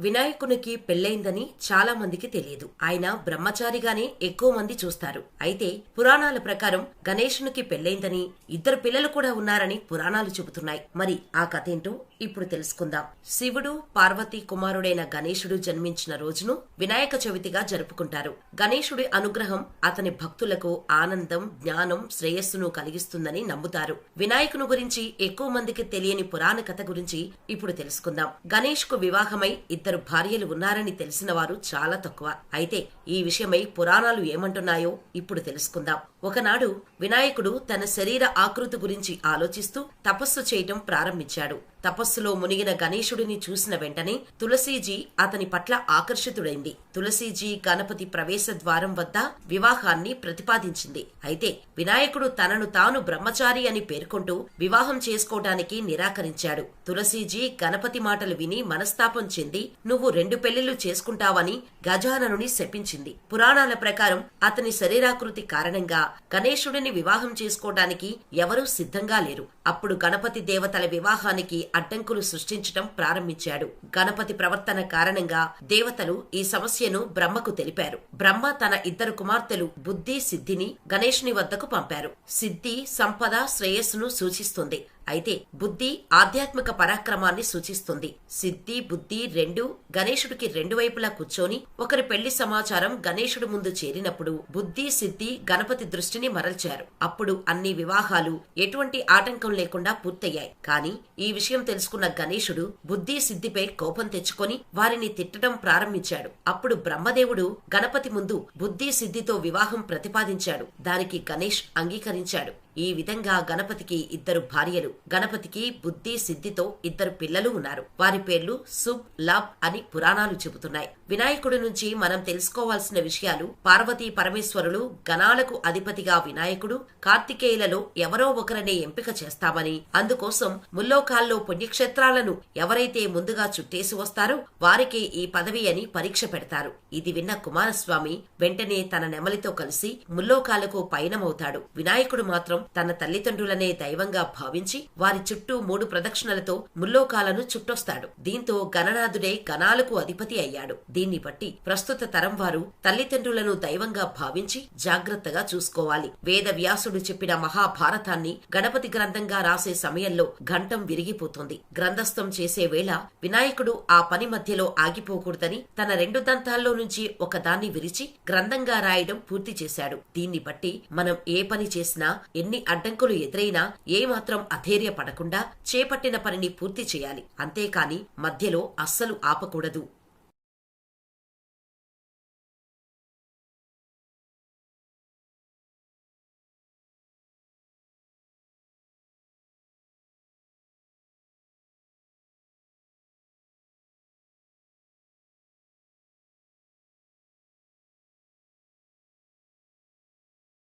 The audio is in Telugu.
వినాయకునికి పెళ్ళైందని చాలా మందికి తెలియదు. ఆయన బ్రహ్మచారిగానే ఎక్కువ మంది చూస్తారు. అయితే పురాణాల ప్రకారం గణేశునికి పెళ్ళైందని ఇద్దరు పిల్లలు కూడా ఉన్నారని పురాణాలు చెబుతున్నాయి. మరి ఆ కథేంటో ఇప్పుడు తెలుసుకుందాం. శివుడు పార్వతీ కుమారుడైన గణేశుడు జన్మించిన రోజును వినాయక చవితిగా జరుపుకుంటారు. గణేశుడి అనుగ్రహం అతని భక్తులకు ఆనందం జ్ఞానం శ్రేయస్సును కలిగిస్తుందని నమ్ముతారు. వినాయకుని గురించి ఎక్కువ మందికి తెలియని పురాణ కథ గురించి ఇప్పుడు తెలుసుకుందాం. గణేష్కు వివాహమై ఇద్దరు భార్యలు ఉన్నారని తెలిసిన వారు చాలా తక్కువ. అయితే ఈ విషయమై పురాణాలు ఏమంటున్నాయో ఇప్పుడు తెలుసుకుందాం. ఒకనాడు వినాయకుడు తన శరీర ఆకృతి గురించి ఆలోచిస్తూ తపస్సు చేయటం ప్రారంభించాడు. తపస్సులో మునిగిన గణేశుడిని చూసిన వెంటనే తులసీజీ అతని పట్ల ఆకర్షితుడైంది. తులసీజీ గణపతి ప్రవేశ ద్వారం వద్ద వివాహాన్ని ప్రతిపాదించింది. అయితే వినాయకుడు తనను తాను బ్రహ్మచారి అని పేర్కొంటూ వివాహం చేసుకోవడానికి నిరాకరించాడు. తులసీజీ గణపతి మాటలు విని మనస్తాపం చెంది నువ్వు రెండు పెళ్ళిళ్ళు చేసుకుంటావని గజాననుని శపించింది. పురాణాల ప్రకారం అతని శరీరాకృతి కారణంగా గణేశుడిని వివాహం చేసుకోవడానికి ఎవరూ సిద్ధంగా లేరు. అప్పుడు గణపతి దేవతల వివాహానికి అడ్డంకులు సృష్టించటం ప్రారంభించాడు. గణపతి ప్రవర్తన కారణంగా దేవతలు ఈ సమస్యను బ్రహ్మకు తెలిపారు. బ్రహ్మ తన ఇద్దరు కుమార్తెలు బుద్ధి సిద్ధిని గణేశుని వద్దకు పంపారు. సిద్ధి సంపద శ్రేయస్సును సూచిస్తుంది. అయితే బుద్ధి ఆధ్యాత్మిక పరాక్రమాన్ని సూచిస్తుంది. సిద్ధి బుద్ధి రెండు గణేశుడికి రెండు వైపులా కూర్చొని ఒకరి పెళ్ళి సమాచారం గణేశుడు ముందు చేరినప్పుడు బుద్ధి సిద్ధి గణపతి దృష్టిని మరల్చారు. అప్పుడు అన్ని వివాహాలు ఎటువంటి ఆటంకం లేకుండా పూర్తయ్యాయి. కానీ ఈ విషయం తెలుసుకున్న గణేశుడు బుద్ధి సిద్ధిపై కోపం తెచ్చుకొని వారిని తిట్టడం ప్రారంభించాడు. అప్పుడు బ్రహ్మదేవుడు గణపతి ముందు బుద్ధి సిద్ధితో వివాహం ప్రతిపాదించాడు. దానికి గణేష్ అంగీకరించాడు. ఈ విధంగా గణపతికి ఇద్దరు భార్యలు గణపతికి బుద్ధి సిద్ధితో ఇద్దరు పిల్లలు ఉన్నారు. వారి పేర్లు సుబ్ లాబ్ అని పురాణాలు చెబుతున్నాయి. వినాయకుడి నుంచి మనం తెలుసుకోవాల్సిన విషయాలు పార్వతీ పరమేశ్వరులు గణాలకు అధిపతిగా వినాయకుడు కార్తికేయులలో ఎవరో ఒకరిని ఎంపిక చేస్తామని అందుకోసం ముల్లోకాల్లో పుణ్యక్షేత్రాలను ఎవరైతే ముందుగా చుట్టేసి వస్తారో వారికి ఈ పదవి అని పరీక్ష పెడతారు. ఇది విన్న కుమారస్వామి వెంటనే తన నెమలితో కలిసి ముల్లోకాలకు పయనమవుతాడు. వినాయకుడు మాత్రం తన తల్లిదండ్రులనే దైవంగా భావించి వారి చుట్టూ మూడు ప్రదక్షిణలతో ముల్లోకాలను చుట్టొస్తాడు. దీంతో గణనాథుడే గణాలకు అధిపతి అయ్యాడు. దీన్ని బట్టి ప్రస్తుత తరం వారు తల్లిదండ్రులను దైవంగా భావించి జాగ్రత్తగా చూసుకోవాలి. వేద వ్యాసుడు చెప్పిన మహాభారతాన్ని గణపతి గ్రంథంగా రాసే సమయంలో ఘంటం విరిగిపోతుంది. గ్రంథస్థం చేసే వేళ వినాయకుడు ఆ పని మధ్యలో ఆగిపోకూడదని తన రెండు దంతాల్లో నుంచి ఒకదాన్ని విరిచి గ్రంథంగా రాయడం పూర్తి చేశాడు. దీన్ని బట్టి మనం ఏ పని చేసినా ఎన్ని అడ్డంకులు ఎదురైనా ఏమాత్రం అధైర్యపడకుండా చేపట్టిన పనిని పూర్తి చేయాలి. అంతేకాని మధ్యలో అస్సలు ఆపకూడదు.